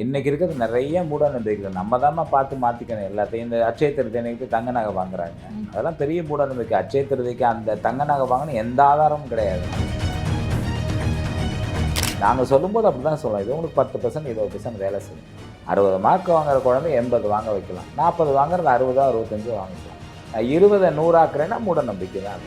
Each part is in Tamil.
இன்னைக்கு இருக்கிறது நிறைய மூட நம்பிக்கைகள். நம்ம தாம்மா பார்த்து மாற்றிக்கணும் எல்லாத்தையும் இந்த அட்சய திருத்தனைக்கு தங்க நகை வாங்குறாங்க. அதெல்லாம் பெரிய மூட நம்பிக்கை. அட்சய திருதிக்கு அந்த தங்க நகை வாங்கணும் எந்த ஆதாரமும் கிடையாது. நாங்கள் சொல்லும்போது அப்படி தான் சொல்லுவோம் இது உங்களுக்கு பத்து பர்சன்ட் இருபது பர்சன்ட் வேலை செய்யும். அறுபது மார்க் வாங்குற குழந்தை எண்பது வாங்க வைக்கலாம். நாற்பது வாங்குறது அறுபதோ அறுபத்தஞ்சோ வாங்கிக்கலாம். நான் இருபதை நூறாக்குறேன்னா மூட நம்பிக்கை தான்.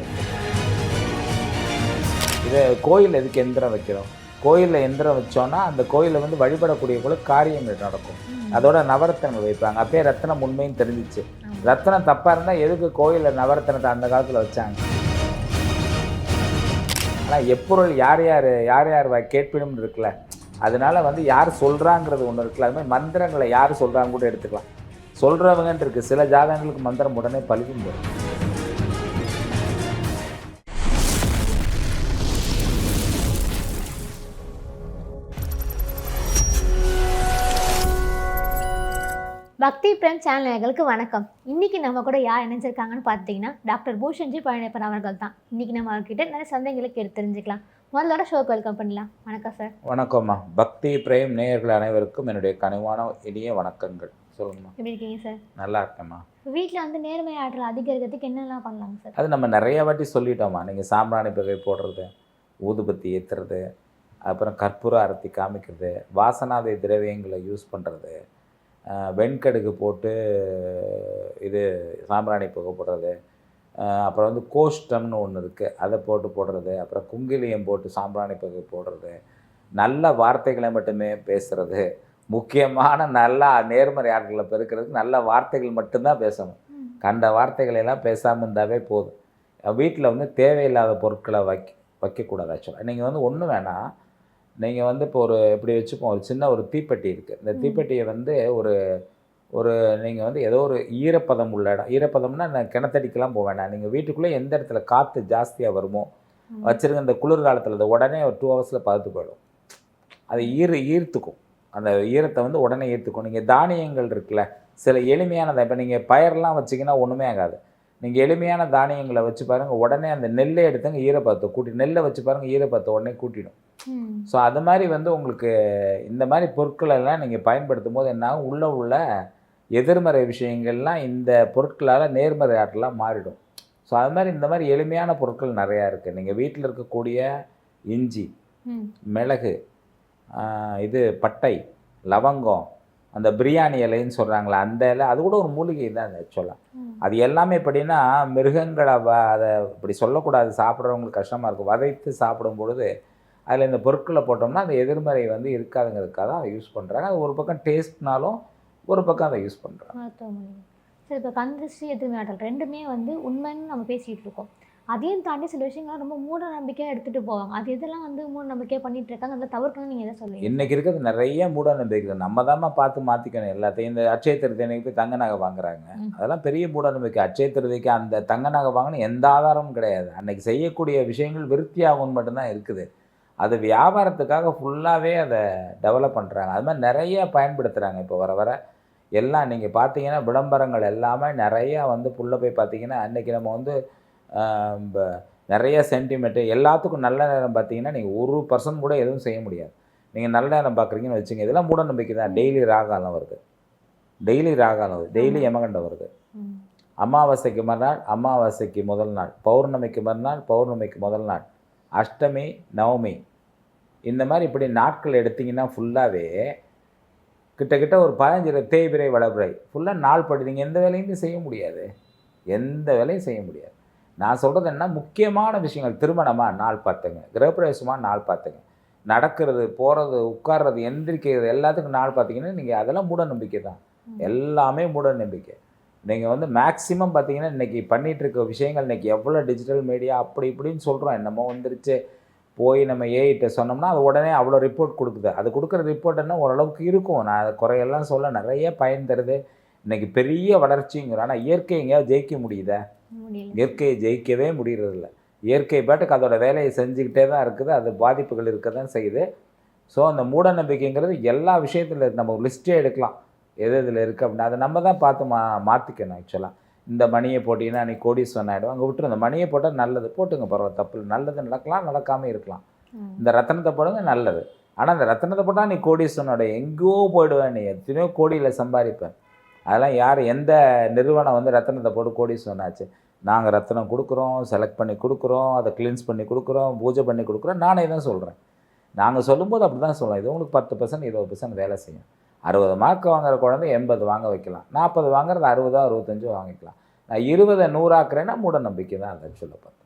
இது கோயில் எதுக்கு எந்திரம் வைக்கிறோம்? கோயிலில் எந்திரம் வச்சோன்னா அந்த கோயிலில் வந்து வழிபடக்கூடிய காரியங்கள் நடக்கும். அதோட நவரத்தனங்கள் வைப்பாங்க. அப்பயே ரத்தனம் உண்மைன்னு தெரிஞ்சிச்சு. ரத்தனம் தப்பாக இருந்தால் எதுக்கு கோயிலில் நவரத்தனத்தை அந்த காலத்தில் வச்சாங்க? ஆனால் எப்பொருள் யார் யார் யார் யார் வா- கேட்பினும் இருக்குல்ல. அதனால வந்து யார் சொல்கிறாங்கிறது ஒன்று இருக்குல்ல. அது மாதிரி மந்திரங்களை யார் சொல்கிறாங்க கூட எடுத்துக்கலாம். சொல்கிறவங்கன்ட்டு இருக்குது சில ஜாதகங்களுக்கு மந்திரம் உடனே பலிக்கும் போகும் பக்தி பிரேம் சேனல் நேயர்களுக்கு வணக்கம். இன்னைக்கு நம்ம கூட யார் இணைஞ்சிருக்காங்கன்னு பார்த்தீங்கன்னா டாக்டர் பூஷன்ஜி பழனியப்பன் அவர்கள் தான். இன்னைக்கு நம்ம அவர்கிட்ட நிறைய சந்தேகங்களுக்கு எடுத்து தெரிஞ்சுக்கலாம். முதலோட ஷோக்கு வெல்கம் பண்ணலாம் வணக்கம் சார் வணக்கம்மா. பக்தி பிரேம் நேயர்கள் அனைவருக்கும் என்னுடைய கனிவான இனிய வணக்கங்கள். சொல்லுங்கம்மா. எப்படி இருக்கீங்க சார் நல்லா இருக்கேம்மா. வீட்டில் வந்து நேர்மை ஆற்றல் அதிகரிக்கிறதுக்கு என்னெல்லாம் பண்ணலாங்க சார் அது நம்ம நிறைய வாட்டி சொல்லிட்டோம்மா. நீங்கள் சாம்பிராணி புகை போடுறது ஊதுபத்தி ஏற்றுறது அப்புறம் கற்பூர அரத்தி காமிக்கிறது வாசனாதை திரவியங்களை யூஸ் பண்ணுறது வெண்கடுகு போட்டு இது சாம்பிராணி புகை போடுறது அப்புறம் வந்து கோஷ்டம்னு ஒன்று இருக்குது அதை போட்டு போடுறது. அப்புறம் குங்கிலியம் போட்டு சாம்பிராணி புகை போடுறது. நல்ல வார்த்தைகளை மட்டுமே பேசுறது. முக்கியமான நல்ல நேர்மறை ஆட்களை பெருக்கிறதுக்கு நல்ல வார்த்தைகள் மட்டும்தான் பேசணும். கண்ட வார்த்தைகளை எல்லாம் பேசாமல் இருந்தாவே போதும். வீட்டில் வந்து தேவையில்லாத பொருட்களை வைக்க வைக்கக்கூடாது ஆக்சுவலாக நீங்கள் வந்து ஒன்றும் வேணாம். நீங்கள் வந்து இப்போ ஒரு இப்படி வச்சுப்போம் ஒரு சின்ன ஒரு தீப்பெட்டி இருக்குது இந்த. தீப்பெட்டியை வந்து ஒரு ஒரு நீங்கள் வந்து ஏதோ ஒரு ஈரப்பதம் உள்ள இடம். ஈரப்பதம்னா நான் கிணத்தடிக்கெல்லாம் போக வேண்டாம். நீங்கள் வீட்டுக்குள்ளே எந்த இடத்துல காற்று ஜாஸ்தியாக வருமோ. வச்சுருங்க இந்த குளிர்காலத்தில் அது உடனே ஒரு டூ ஹவர்ஸில் பழுத்து போயிடும். அது ஈர் ஈர்த்துக்கும். அந்த ஈரத்தை வந்து உடனே ஈர்த்துக்கும். நீங்கள் தானியங்கள் இருக்குல்ல சில எளிமையானதை இப்போ நீங்கள் பயிரெலாம் வச்சிங்கன்னா ஒன்றுமே ஆகாது. நீங்கள் எளிமையான தானியங்களை வச்சு பாருங்கள் உடனே அந்த நெல்லை எடுத்துங்க ஈரப்பதத்தை கூட்டி நெல்லை வச்சு பாருங்கள் ஈரப்பதத்தை உடனே கூட்டிடும். ஸோ அது மாதிரி வந்து உங்களுக்கு இந்த மாதிரி பொருட்கள் எல்லாம் நீங்கள் பயன்படுத்தும் போது என்ன? உள்ள உள்ள எதிர்மறை விஷயங்கள்லாம் இந்த பொருட்களால் நேர்மறை ஆற்றலாக மாறிடும் ஸோ அது மாதிரி இந்த மாதிரி எளிமையான பொருட்கள் நிறையா இருக்குது நீங்கள் வீட்டில் இருக்கக்கூடிய இஞ்சி. மிளகு இது பட்டை லவங்கம் அந்த பிரியாணி இலைன்னு சொல்கிறாங்களே அந்த இலை அது கூட ஒரு மூலிகை தான் ஆக்சுவலாக ம். அது எல்லாமே எப்படின்னா மிருகங்களை வ அதை இப்படி சொல்லக்கூடாது சாப்பிட்றவங்களுக்கு கஷ்டமாக இருக்கும். வதைத்து சாப்பிடும் பொழுது அதில் இந்த பொருட்களை போட்டோம்னா அந்த எதிர்மறை வந்து இருக்காதுங்கிறதுக்காக தான் அதை யூஸ் பண்ணுறாங்க அது ஒரு பக்கம் டேஸ்ட்னாலும் ஒரு பக்கம் அதை யூஸ் பண்ணுறாங்க சரி இப்போ கந்திருஷ்டி எதிர்மை ஆற்றல் ரெண்டுமே வந்து உண்மைன்னு நம்ம பேசிகிட்டு இருக்கோம். அதையும் தாண்டி சில விஷயங்கள் ரொம்ப மூட நம்பிக்கையாக எடுத்துகிட்டு போவாங்க. அது எதெல்லாம் வந்து மூட நம்பிக்கையாக பண்ணிட்டு இருக்காங்க அதை தவிர்க்கணும்னு நீங்கள் எதை சொல்லுவீங்க? இன்றைக்கி இருக்கிறது நிறைய மூட நம்பிக்கைகள் நம்ம தாம்மா பார்த்து மாற்றிக்கணும் எல்லாத்தையும். இந்த அட்சய திருத்தனைக்கு போய் தங்க நகை வாங்குறாங்க. அதெல்லாம் பெரிய மூட நம்பிக்கை அட்சய திருதிக்கு அந்த தங்க நகை வாங்கணும் எந்த ஆதாரமும் கிடையாது. அன்னைக்கு செய்யக்கூடிய விஷயங்கள் விருத்தியாகும்னு மட்டும்தான் இருக்குது. அது வியாபாரத்துக்காக ஃபுல்லாகவே அதை டெவலப் பண்ணுறாங்க அது மாதிரி நிறைய பயன்படுத்துகிறாங்க இப்போ வர வர எல்லாம் நீங்கள் பார்த்தீங்கன்னா விளம்பரங்கள் எல்லாமே நிறையா வந்து புள்ள போய் பார்த்தீங்கன்னா அன்னைக்கு நம்ம வந்து நிறைய சென்டிமெண்ட்டு எல்லாத்துக்கும் நல்ல நேரம் பார்த்தீங்கன்னா நீங்கள் ஒரு பர்சன்ட் கூட எதுவும் செய்ய முடியாது. நீங்கள் நல்ல நேரம் பார்க்குறீங்கன்னு வச்சுங்க இதெல்லாம் மூட நம்பிக்கை தான். டெய்லி ராகாலம் வருது. டெய்லி ராகாலம் வருது. டெய்லி யமகண்டம் வருது. அமாவாசைக்கு மறுநாள் அமாவாசைக்கு முதல் நாள் பௌர்ணமிக்கு மறுநாள் பௌர்ணமிக்கு முதல் நாள் அஷ்டமி நவமி. இந்த மாதிரி இப்படி நாட்கள் எடுத்தீங்கன்னா ஃபுல்லாகவே கிட்டத்தட்ட ஒரு பதினஞ்சு தேய்பிரை வளபிறை ஃபுல்லாக நாள் படுதீங்க எந்த வேலையுமே செய்ய முடியாது. எந்த வேலையும் செய்ய முடியாது. நான் சொல்கிறது என்ன? முக்கியமான விஷயங்கள். திருமணமாக நாள் பார்த்துங்க. கிரகப்பிரவேசமாக நாள் பார்த்துங்க. நடக்கிறது போகிறது உட்கார்றது எந்திரிக்கிறது எல்லாத்துக்கும் நாள் பார்த்தீங்கன்னா நீங்கள் அதெல்லாம் மூட நம்பிக்கை தான். எல்லாமே மூட நம்பிக்கை. நீங்கள் வந்து மேக்ஸிமம் பார்த்தீங்கன்னா இன்றைக்கி பண்ணிகிட்டு இருக்க விஷயங்கள் இன்றைக்கி எவ்வளோ டிஜிட்டல் மீடியா அப்படி இப்படின்னு சொல்கிறோம் என்னமோ வந்துருச்சு. போய் நம்ம ஏஐட்ட சொன்னோம்னா அது உடனே அவ்வளோ ரிப்போர்ட் கொடுக்குது. அது கொடுக்குற ரிப்போர்ட் என்ன? ஓரளவுக்கு இருக்கும். நான் அதை குறையெல்லாம் சொல்ல நிறைய பயன் தருது. இன்றைக்கி பெரிய வளர்ச்சிங்கிறோம் ஆனால் இயற்கை எங்கேயாவது ஜெயிக்க முடியுதா? இயற்கையை ஜெயிக்கவே முடியறதில்ல. இயற்கை பாட்டுக்கு அதோட வேலையை செஞ்சுக்கிட்டே தான் இருக்குது அது பாதிப்புகள் இருக்க தான் செய்யுது. ஸோ அந்த மூட நம்பிக்கைங்கிறது எல்லா விஷயத்தில் நம்ம ஒரு லிஸ்ட்டே எடுக்கலாம். எது இதில் இருக்குது அப்படின்னு அதை நம்ம தான் பார்த்து மா மாற்றிக்கணும் ஆக்சுவலாக இந்த மணியை போட்டிங்கன்னா நீ கோடீஸ்வரன் ஆகிடும் அங்கே விட்டுரு அந்த மணியை போட்டால் நல்லது. போட்டுங்க பரவாயில்ல தப்பு நல்லது நடக்கலாம் நடக்காமல் இருக்கலாம். இந்த ரத்தனத்தை போடுங்க நல்லது. ஆனால் அந்த ரத்தனத்தை போட்டால் நீ கோடீஸ்வரனோட எங்கேயோ போயிடுவேன். நீ எத்தனையோ கோடியில் சம்பாதிப்பேன். அதெல்லாம் யார் எந்த நிறுவனம் வந்து ரத்தனத்தை போட்டு கோடி சொன்னாச்சு? நாங்கள் ரத்தனம் கொடுக்குறோம் செலக்ட் பண்ணி கொடுக்குறோம் அதை க்ளீன்ஸ் பண்ணி கொடுக்குறோம் பூஜை பண்ணி கொடுக்குறோம். நானே தான் சொல்கிறேன் நாங்கள் சொல்லும்போது அப்படி தான் சொல்லலாம் இது உங்களுக்கு பத்து பர்சன்ட் இருபது பர்சன்ட் வேலை செய்யும். அறுபது மார்க் வாங்குற குழந்தை எண்பது வாங்க வைக்கலாம். நாற்பது வாங்குறது அறுபதோ அறுபத்தஞ்சோ வாங்கிக்கலாம். நான் இருபதை நூறாக்குறேன்னா மூட நம்பிக்கை தான் அதை சொல்ல பார்த்தேன்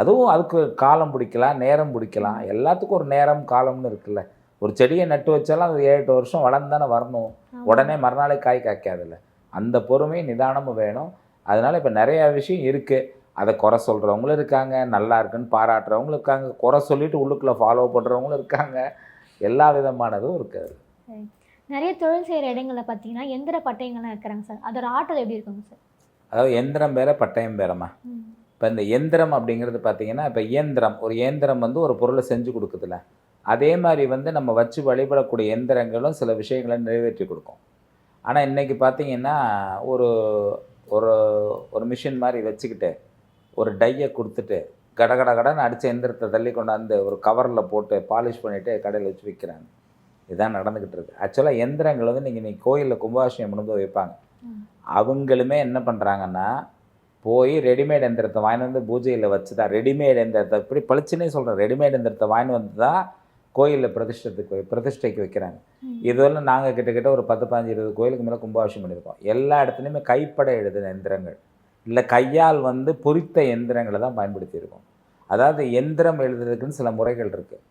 அதுவும் அதுக்கு காலம் பிடிக்கலாம் நேரம் பிடிக்கலாம். எல்லாத்துக்கும் ஒரு நேரம் காலம்னு இருக்குல்ல. ஒரு செடியை நட்டு வச்சாலும் அது ஏழு எட்டு வருஷம் வளர்ந்தானே வரணும். உடனே மறுநாளே காய் காய்க்காதுல்ல. அந்த பொறுமை நிதானமும் வேணும். அதனால் இப்போ நிறைய விஷயம் இருக்குது அதை குறை சொல்கிறவங்களும் இருக்காங்க நல்லா இருக்குன்னு பாராட்டுறவங்களும் இருக்காங்க குறை சொல்லிட்டு உள்ளுக்குள்ளே ஃபாலோ பண்ணுறவங்களும் இருக்காங்க. எல்லா விதமானதும் இருக்குது நிறைய தொழில் செய்கிற இடங்களில் பார்த்தீங்கன்னா எந்திர பட்டயங்கள்லாம் இருக்கிறாங்க சார். அதோட ஆற்றல் எப்படி இருக்குங்க சார்? அதாவது எந்திரம் வேற பட்டயம் வேறம்மா. இப்போ இந்த எந்திரம் அப்படிங்கிறது பார்த்தீங்கன்னா இப்போ இயந்திரம் ஒரு இயந்திரம் வந்து ஒரு பொருளை செஞ்சு கொடுக்குதுல அதே மாதிரி வந்து நம்ம வச்சு வழிபடக்கூடிய எந்திரங்களும் சில விஷயங்களை நிறைவேற்றி கொடுக்கும். ஆனால் இன்றைக்கி பார்த்தீங்கன்னா ஒரு ஒரு ஒரு மிஷின் மாதிரி வச்சுக்கிட்டு ஒரு டையை கொடுத்துட்டு கடகட கடன்னு அடித்த எந்திரத்தை தள்ளி கொண்டாந்து ஒரு கவரில் போட்டு பாலிஷ் பண்ணிவிட்டு கடையில் வச்சு விற்கிறாங்க இதுதான் நடந்துக்கிட்டு இருக்கு. ஆக்சுவலாக எந்திரங்கள் வந்து நீங்கள் நீ கோயிலில் கும்பாபிஷேகம் பண்ணும்போது வைப்பாங்க. அவங்களுமே என்ன பண்ணுறாங்கன்னா போய் ரெடிமேட் எந்திரத்தை வாங்கிட்டு வந்து பூஜையில் வச்சு தான் ரெடிமேட் எந்திரத்தை இப்படி பளிச்சுன்னே சொல்கிறேன் ரெடிமேட் எந்திரத்தை வாங்கிட்டு வந்து தான் கோயிலில் பிரதிஷ்டத்துக்கு பிரதிஷ்டைக்கு வைக்கிறாங்க. ம். இதுவரை நாங்கள் கிட்டத்தட்ட ஒரு பத்து பதினஞ்சு இருபது கோயிலுக்கு மேலே கும்பாபிஷேகம் பண்ணியிருக்கோம். எல்லா இடத்துலையுமே கைப்பட எழுதின எந்திரங்கள். இல்லை கையால் வந்து பொறித்த எந்திரங்களை தான் பயன்படுத்தியிருக்கோம். அதாவது எந்திரம் எழுதுறதுக்குன்னு சில முறைகள் இருக்குது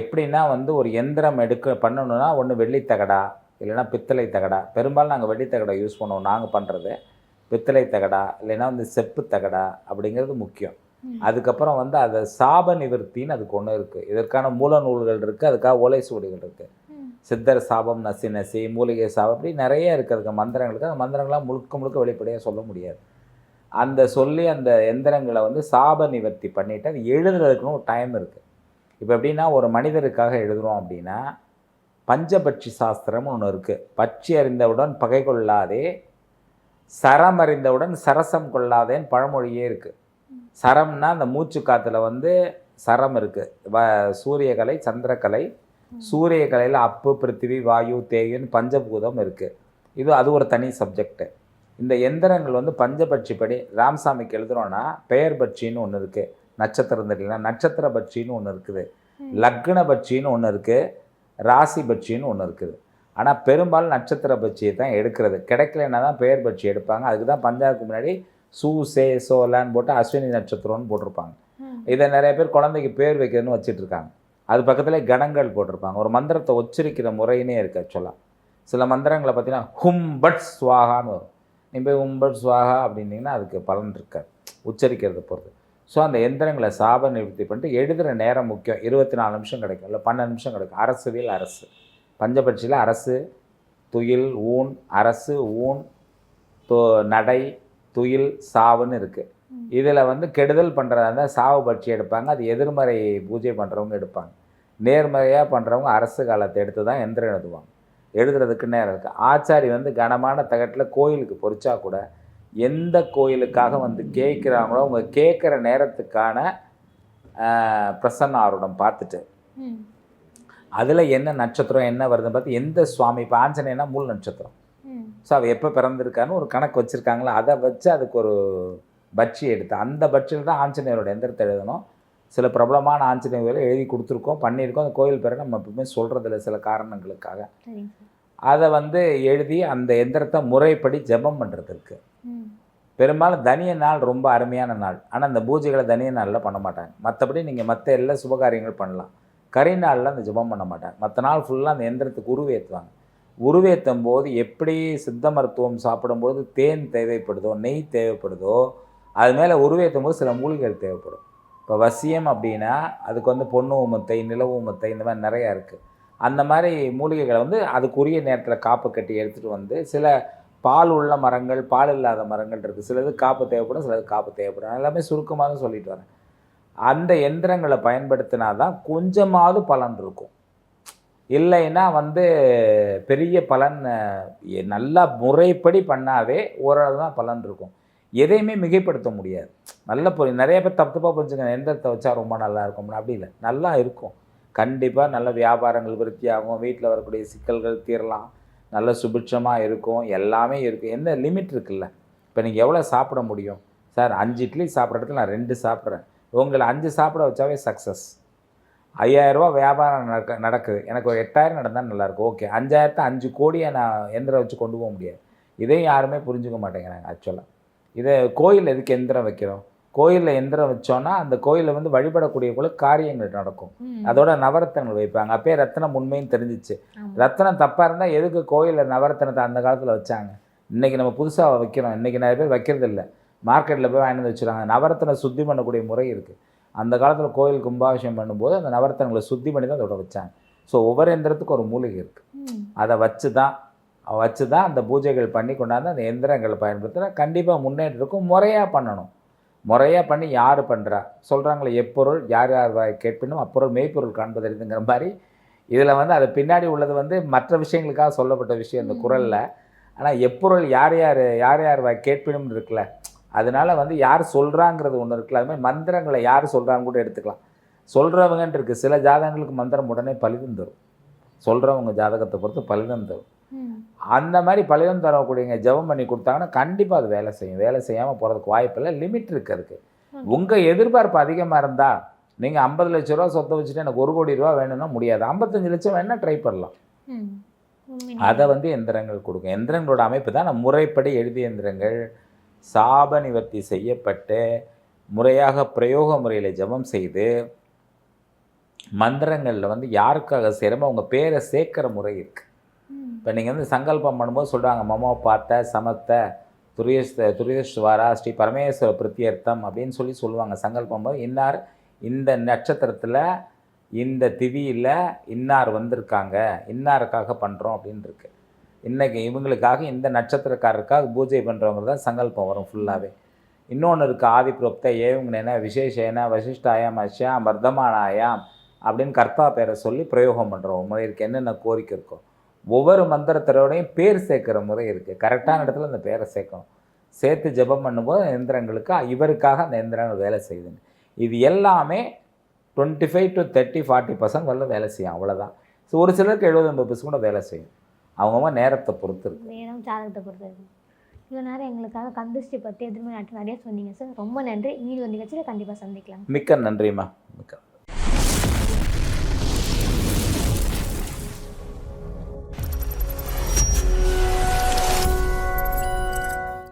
எப்படின்னா வந்து ஒரு எந்திரம் எடுக்க பண்ணணும்னா ஒன்று வெள்ளி தகடா இல்லைன்னா பித்தளை தகடா. பெரும்பாலும் நாங்கள் வெள்ளி தகடா யூஸ் பண்ணுவோம். நாங்கள் பண்ணுறது பித்தளை தகடா இல்லைன்னா வந்து செப்பு தகடா அப்படிங்கிறது முக்கியம். அதுக்கப்புறம் வந்து அதை சாப நிவர்த்தின்னு அதுக்கு ஒன்று இருக்குது இதற்கான மூல நூல்கள் இருக்குது அதுக்காக ஓலை சுவடிகள் இருக்குது. சித்தர் சாபம் நசி நசி மூலிகை சாபம் அப்படி நிறைய இருக்குது அதுக்கு மந்திரங்களுக்கு. அந்த மந்திரங்கள்லாம் முழுக்க முழுக்க வெளிப்படையாக சொல்ல முடியாது. அந்த சொல்லி அந்த எந்திரங்களை வந்து சாப நிவர்த்தி பண்ணிவிட்டு அது எழுதுறதுக்குன்னு ஒரு டைம் இருக்குது இப்போ எப்படின்னா ஒரு மனிதருக்காக எழுதுகிறோம் அப்படின்னா பஞ்சபட்சி சாஸ்திரம்னு ஒன்று இருக்குது பட்சி அறிந்தவுடன் பகை கொள்ளாதே சரம் அறிந்தவுடன் சரசம் கொள்ளாதேன்னு பழமொழியே இருக்குது சரம்னா அந்த மூச்சு காற்றுல வந்து சரம் இருக்குது வ சூரியகலை சந்திரகலை. சூரியகலையில் அப்பு பிருத்திவி வாயு தேயுன்னு பஞ்சபூதம் இருக்குது இது அது ஒரு தனி சப்ஜெக்ட்டு. இந்த எந்திரங்கள் வந்து பஞ்சபட்சி படி ராமசாமிக்கு எழுதுறோன்னா பெயர் பட்சின்னு ஒன்று இருக்குது நட்சத்திரம் தெரியல நட்சத்திர பட்சின்னு ஒன்று இருக்குது. லக்ன பட்சின்னு ஒன்று இருக்குது ராசி பட்சின்னு ஒன்று இருக்குது. ஆனால் பெரும்பாலும் நட்சத்திர பட்சியை தான் எடுக்கிறது. கிடைக்கலன்னா தான் பெயர் பட்சி எடுப்பாங்க. அதுக்கு தான் பஞ்சாபுக்கு முன்னாடி சூ சே சோலான்னு போட்டு அஸ்வினி நட்சத்திரம்னு போட்டிருப்பாங்க. இதை நிறைய பேர் குழந்தைக்கு பேர் வைக்கிறதுன்னு வச்சிட்டு இருக்காங்க அது பக்கத்தில் கணங்கள் போட்டிருப்பாங்க. ஒரு மந்திரத்தை உச்சரிக்கிற முறையினே இருக்குது ஆக்சுவலாக சில மந்திரங்களை பார்த்தீங்கன்னா ஹும் பட் ஸ்வாகான்னு வரும். நீ போய் ஹும் பட் ஸ்வாகா அப்படின்னீங்கன்னா அதுக்கு பலன் இருக்காது. உச்சரிக்கிறத பொறுத்து. ஸோ அந்த எந்திரங்களை சாப நிவர்த்தி பண்ணிட்டு எழுதுகிற நேரம் முக்கியம். இருபத்தி நாலு நிமிஷம் கிடைக்கும். இல்லை பன்னெண்டு நிமிஷம் கிடைக்கும். அரசுவியல் அரசு. பஞ்சபட்சியில் அரசு துயில் ஊன் அரசு ஊன் து நடை துயில் சாவுன்னு இருக்குது. இதில் வந்து கெடுதல் பண்ணுறதா இருந்தால் சாவு பட்சி எடுப்பாங்க அது எதிர்மறை பூஜை பண்ணுறவங்க எடுப்பாங்க நேர்மறையாக பண்ணுறவங்க அரசு காலத்தை எடுத்து தான் எந்திரம் எழுதுவாங்க எழுதுறதுக்கு நேரம் இருக்குது ஆச்சாரி வந்து கனமான தகட்டில் கோயிலுக்கு பொறிச்சா கூட எந்த கோயிலுக்காக வந்து கேட்குறாங்களோ அவங்க கேட்குற நேரத்துக்கான பிரசன்ன ஆருடம் பார்த்துட்டு. அதில் என்ன நட்சத்திரம் என்ன வருதுன்னு பார்த்து எந்த சுவாமி இப்போ ஆஞ்சநேயனா மூல் நட்சத்திரம். ஸோ அவ எப்போ பிறந்திருக்கான்னு ஒரு கணக்கு வச்சுருக்காங்களா? அதை வச்சு அதுக்கு ஒரு பட்சி எடுத்து அந்த பட்சியில் தான் ஆஞ்சநேயரோட எந்திரத்தை எழுதணும். சில பிரபலமான ஆஞ்சநேயர்களை எழுதி கொடுத்துருக்கோம் பண்ணியிருக்கோம். அந்த கோயில் பேரை நம்ம எப்பவுமே சொல்கிறதில்ல சில காரணங்களுக்காக. அதை வந்து எழுதி அந்த எந்திரத்தை முறைப்படி ஜெபம் பண்ணுறதுக்கு. பெரும்பாலும் தனிய நாள் ரொம்ப அருமையான நாள். ஆனால் அந்த பூஜைகளை தனிய நாளில் பண்ண மாட்டாங்க. மற்றபடி நீங்கள் மற்ற எல்லா சுபகாரியங்கள் பண்ணலாம். கரி நாளில் அந்த ஜெபம் பண்ண மாட்டாங்க. மற்ற நாள் ஃபுல்லாக அந்த எந்திரத்துக்கு உருவேற்றுவாங்க உருவேற்றும் போது எப்படி சித்த மருத்துவம் சாப்பிடும்பொழுது தேன் தேவைப்படுதோ நெய் தேவைப்படுதோ அது மேலே உருவேற்றும் போது சில மூலிகைகள் தேவைப்படும். இப்போ வசியம் அப்படின்னா அதுக்கு வந்து பொண்ணு ஊமத்தை நிலவு ஊமத்தை இந்த மாதிரி நிறையா இருக்குது அந்த மாதிரி மூலிகைகளை வந்து அதுக்குரிய நேரத்தில் காப்பு கட்டி எடுத்துகிட்டு வந்து சில பால் உள்ள மரங்கள் பால் இல்லாத மரங்கள் இருக்குது சிலது காப்பு தேவைப்படும் சிலது காப்பு தேவைப்படும். எல்லாமே சுருக்கமாக தான் சொல்லிட்டு வரேன். அந்த எந்திரங்களை பயன்படுத்தினா தான் கொஞ்சமாவது பலன் இருக்கும். இல்லைன்னா வந்து பெரிய பலன் நல்லா முறைப்படி பண்ணாவே ஓரளவு தான் பலன் இருக்கும். எதையுமே மிகைப்படுத்த முடியாது. நல்ல பொருள் நிறைய பேர் தப்பு தப்பாக புரிஞ்சுங்க எந்த வச்சா ரொம்ப நல்லா இருக்கும்னு. அப்படி இல்லை. நல்லா இருக்கும். கண்டிப்பாக நல்ல வியாபாரங்கள் விருத்தியாகும். வீட்டில் வரக்கூடிய சிக்கல்கள் தீரலாம். நல்ல சுபிட்சமாக இருக்கும். எல்லாமே இருக்குது எந்த லிமிட் இருக்குல்ல? இப்போ நீங்கள் எவ்வளோ சாப்பிட முடியும்? சார் அஞ்சு இட்லி சாப்பிட்ற இடத்துல நான் ரெண்டு சாப்பிட்றேன். உங்களை அஞ்சு சாப்பிட வச்சாவே சக்ஸஸ் ஐயாயிரரூபா வியாபாரம் நடக்க நடக்குது. எனக்கு ஒரு எட்டாயிரம் நடந்தால் நல்லாயிருக்கும். ஓகே. அஞ்சாயிரத்தை அஞ்சு கோடியை நான் எந்திரம் வச்சு கொண்டு போக முடியாது. இதையும் யாருமே புரிஞ்சுக்க மாட்டேங்கிறாங்க ஆக்சுவலாக இதை கோயில் எதுக்கு எந்திரம் வைக்கிறோம்? கோயிலில் எந்திரம் வச்சோன்னா அந்த கோயிலில் வந்து வழிபடக்கூடியவங்களுக்கு காரியங்கள் நடக்கும். அதோட நவரத்தனங்கள் வைப்பாங்க. அப்பயே ரத்தனம் உண்மைன்னு தெரிஞ்சிச்சு. ரத்தனம் தப்பாக இருந்தால் எதுக்கு கோயிலில் நவரத்தனத்தை அந்த காலத்தில் வச்சாங்க? இன்றைக்கி நம்ம புதுசாக வைக்கிறோம். இன்றைக்கி நிறைய பேர் வைக்கிறது இல்லை மார்க்கெட்டில் போய் வாங்கிட்டு வந்து வச்சுருக்காங்க. நவரத்தனை சுத்தி பண்ணக்கூடிய முறை இருக்குது அந்த காலத்தில் கோயில் கும்பாபிஷேகம் பண்ணும்போது அந்த நவரத்தனங்களை சுத்தி பண்ணி தான் அதோட வச்சாங்க. ஸோ ஒவ்வொரு எந்திரத்துக்கும் ஒரு மூலிகை இருக்குது. அதை வச்சு தான் வச்சு தான் அந்த பூஜைகள் பண்ணி கொண்டாந்து அந்த எந்திரங்களை பயன்படுத்தினா கண்டிப்பாக முன்னேற்றம் இருக்கும் முறையாக பண்ணணும். முறையாக பண்ணி யார் பண்ணுறா சொல்கிறாங்களே எப்பொருள் யார் யார் வாய் கேட்பினும் அப்பொருள் மெய்ப்பொருள் காண்பதறிதுங்கிற மாதிரி. இதில் வந்து அது பின்னாடி உள்ளது வந்து மற்ற விஷயங்களுக்காக சொல்லப்பட்ட விஷயம் இந்த. குரலில். ஆனால் எப்பொருள் யார் யார் யார் யார் வாய் கேட்பினும் இருக்குல்ல அதனால வந்து யார் சொல்கிறாங்கிறது ஒன்று இருக்குல்ல. அது மாதிரி மந்திரங்களை யார் சொல்கிறான்னு கூட எடுத்துக்கலாம். சொல்கிறவங்கன்ட்டு இருக்குது சில ஜாதகங்களுக்கு மந்திரம் உடனே பலிதம் தரும். சொல்கிறவங்க ஜாதகத்தை பொறுத்து பலிதம் தரும். அந்த மாதிரி பலிதம் தரக்கூடியவங்க ஜெபம் பண்ணி கொடுத்தாங்கன்னா கண்டிப்பாக அது வேலை செய்யும். வேலை செய்யாமல் போகிறதுக்கு வாய்ப்பில்லை லிமிட் இருக்குது அதுக்கு. உங்கள் எதிர்பார்ப்பு அதிகமாக இருந்தால் நீங்கள் ஐம்பது லட்ச ரூபா சொத்தை வச்சுட்டு எனக்கு ஒரு கோடி ரூபா வேணும்னா முடியாது. ஐம்பத்தஞ்சு லட்சம் வேணால் ட்ரை பண்ணலாம். அதை வந்து எந்திரங்கள் கொடுக்கும். எந்திரங்களோட அமைப்பு தான். முறைப்படி எழுதிய எந்திரங்கள் சாப நிவர்த்தி செய்யப்பட்டு முறையாக பிரயோக முறையில் ஜெபம் செய்து மந்திரங்களில் வந்து யாருக்காக செய்கிறமோ அவங்க பேரை சேர்க்குற முறை இருக்குது. இப்போ நீங்கள் வந்து சங்கல்பம் பண்ணும்போது சொல்கிறாங்க மமோ பார்த்த சமத்த துரியஸ் துரியஸ்வாரா ஸ்ரீ பரமேஸ்வர பிரத்தியர்த்தம் அப்படின்னு சொல்லி சொல்லுவாங்க. சங்கல்பம் போது இன்னார் இந்த நட்சத்திரத்தில் இந்த திதியில் இன்னார் வந்திருக்காங்க இன்னாருக்காக பண்ணுறோம் அப்படின்னு இருக்கு. இன்றைக்கி இவங்களுக்காக இந்த நட்சத்திரக்காரருக்காக பூஜை பண்ணுறவங்க தான் சங்கல்பம் வரும் ஃபுல்லாகவே இன்னொன்று இருக்குது ஆதிப்ரோக்த ஏவுங்கன விசேஷேன வசிஷ்டாயாம் அஷ்யாம் வர்தமானாயாம் அப்படின்னு கர்த்தா பேரை சொல்லி பிரயோகம் பண்ணுறோம் முறை இருக்குது என்னென்ன கோரிக்கை இருக்கோ. ஒவ்வொரு மந்திரத்தரோடையும் பேர் சேர்க்குற முறை இருக்குது கரெக்டான இடத்துல அந்த பேரை சேர்க்கணும். சேர்த்து ஜெபம் பண்ணும்போது எந்திரங்களுக்கு இவருக்காக அந்த எந்திரங்கள் வேலை செய்யுதுங்க இது எல்லாமே twenty five to thirty forty percent வரல வேலை செய்யும். அவ்வளோதான் ஸோ ஒரு சிலருக்கு எழுபது ஐம்பது பர்சன்ட் கூட வேலை செய்யும். அவங்கவுங்க நேரத்தை பொறுத்து இருக்கு. நேரம் ஜாதகத்தை பொறுத்தது இவ்வளோ நேரம் எங்களுக்காக கந்திஷ்டி பற்றி எதிர்மறை நாட்டு நிறைய சொன்னீங்க சார். ரொம்ப நன்றி. மீதி ஒரு நிகழ்ச்சியில் கண்டிப்பாக சந்திக்கலாம். மிக்க நன்றிம்மா. மிக்க